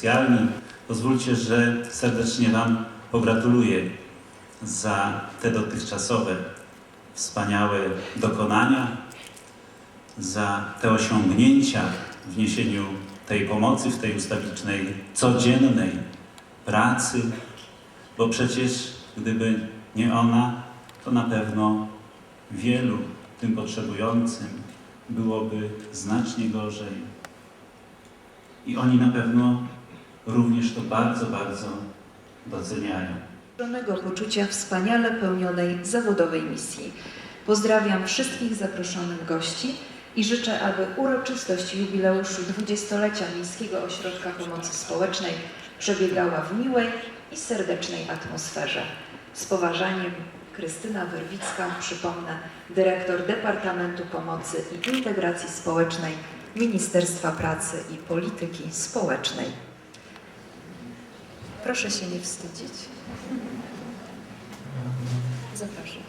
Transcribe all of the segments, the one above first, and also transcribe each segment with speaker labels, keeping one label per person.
Speaker 1: socjalni. Pozwólcie, że serdecznie Wam pogratuluję za te dotychczasowe wspaniałe dokonania, za te osiągnięcia w niesieniu tej pomocy w tej ustawicznej, codziennej pracy, bo przecież gdyby nie ona, to na pewno wielu tym potrzebującym byłoby znacznie gorzej. I oni na pewno również to bardzo, bardzo doceniają.
Speaker 2: Poczucia wspaniale pełnionej zawodowej misji. Pozdrawiam wszystkich zaproszonych gości i życzę, aby uroczystość jubileuszu 20-lecia Miejskiego Ośrodka Pomocy Społecznej przebiegała w miłej i serdecznej atmosferze. Z poważaniem Krystyna Werwicka, przypomnę, dyrektor Departamentu Pomocy i Integracji Społecznej Ministerstwa Pracy i Polityki Społecznej. Proszę się nie wstydzić. Zapraszam.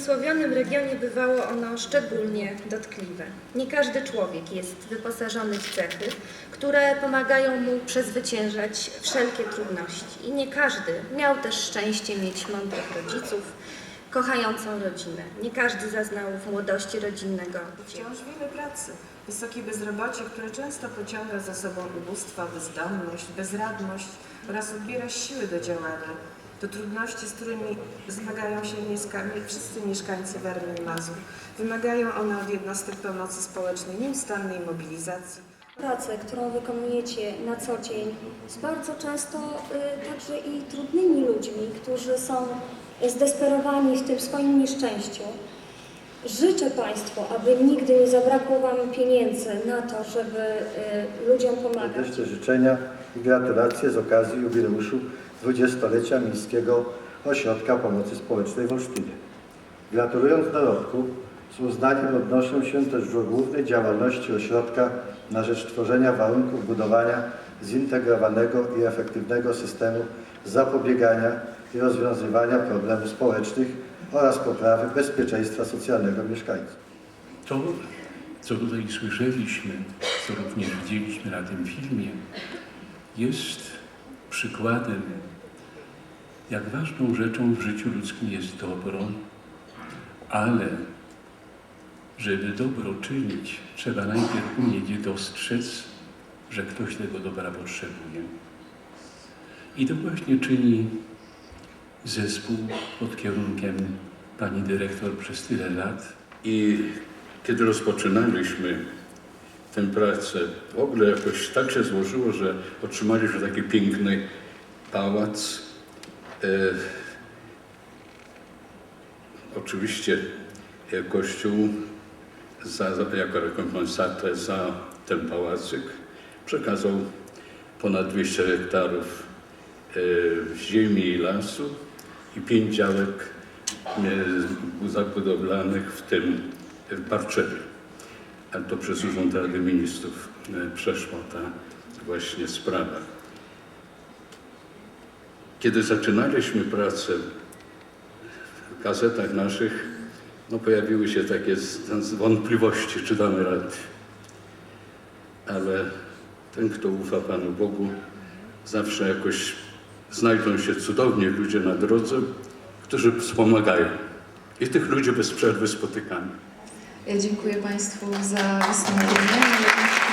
Speaker 3: W przemysłowionym regionie bywało ono szczególnie dotkliwe. Nie każdy człowiek jest wyposażony w cechy, które pomagają mu przezwyciężać wszelkie trudności. I nie każdy miał też szczęście mieć mądrych rodziców, kochającą rodzinę. Nie każdy zaznał w młodości rodzinnego
Speaker 4: Wciąż wiele pracy, wysokie bezrobocie, które często pociąga za sobą ubóstwo, bezdomność, bezradność oraz odbiera siły do działania. To trudności, z którymi zmagają się mieszka- wszyscy mieszkańcy Warmii i Mazur. Wymagają one od jednostek pomocy społecznej nieustannej mobilizacji.
Speaker 5: Pracę, którą wykonujecie na co dzień z bardzo często y, także i trudnymi ludźmi, którzy są zdesperowani w tym swoim nieszczęściu. Życzę Państwu, aby nigdy nie zabrakło Wam pieniędzy na to, żeby y, ludziom pomagać.
Speaker 6: Serdeczne życzenia i gratulacje z okazji jubileuszu 20-lecia Miejskiego Ośrodka Pomocy Społecznej w Olsztynie. Gratulując dorobku, z uznaniem odnoszę się też do głównej działalności ośrodka na rzecz tworzenia warunków budowania zintegrowanego i efektywnego systemu zapobiegania i rozwiązywania problemów społecznych oraz poprawy bezpieczeństwa socjalnego mieszkańców.
Speaker 7: To, co tutaj słyszeliśmy, co również widzieliśmy na tym filmie, jest przykładem, jak ważną rzeczą w życiu ludzkim jest dobro, ale żeby dobro czynić, trzeba najpierw umieć dostrzec, że ktoś tego dobra potrzebuje. I to właśnie czyni zespół pod kierunkiem pani dyrektor przez tyle lat,
Speaker 8: I kiedy rozpoczynaliśmy tę pracę, w ogóle jakoś tak się złożyło, że otrzymaliśmy taki piękny pałac. E, oczywiście Kościół za, jako rekompensatę za ten pałacyk przekazał ponad 200 hektarów e, ziemi i lasu i pięć działek e, zabudowlanych, w tym w Barczewie. A to przez Urząd Rady Ministrów e, przeszła ta właśnie sprawa. Kiedy zaczynaliśmy pracę w gazetach naszych, no pojawiły się takie wątpliwości, czy damy radę. Ale ten, kto ufa Panu Bogu, zawsze jakoś znajdą się cudowni ludzie na drodze, którzy wspomagają. I tych ludzi bez przerwy spotykamy.
Speaker 9: Dziękuję Państwu za wystąpienie.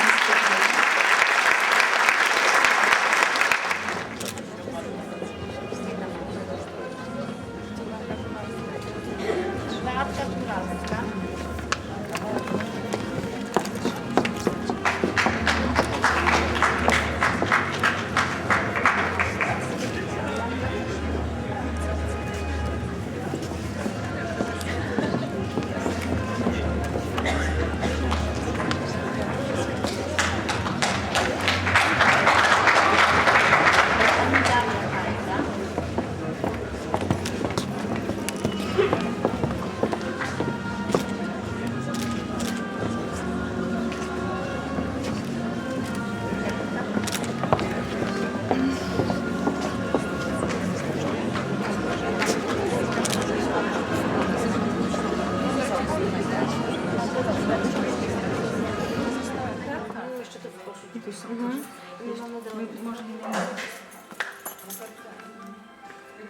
Speaker 10: Są mhm.
Speaker 5: Nie mamy.
Speaker 10: Może nie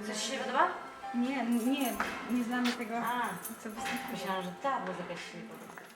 Speaker 11: Coś się podoba?
Speaker 10: Nie, nie, nie znamy tego,
Speaker 11: A,
Speaker 10: co występuje.
Speaker 11: myślałam, że ta muzyka ci się nie podoba.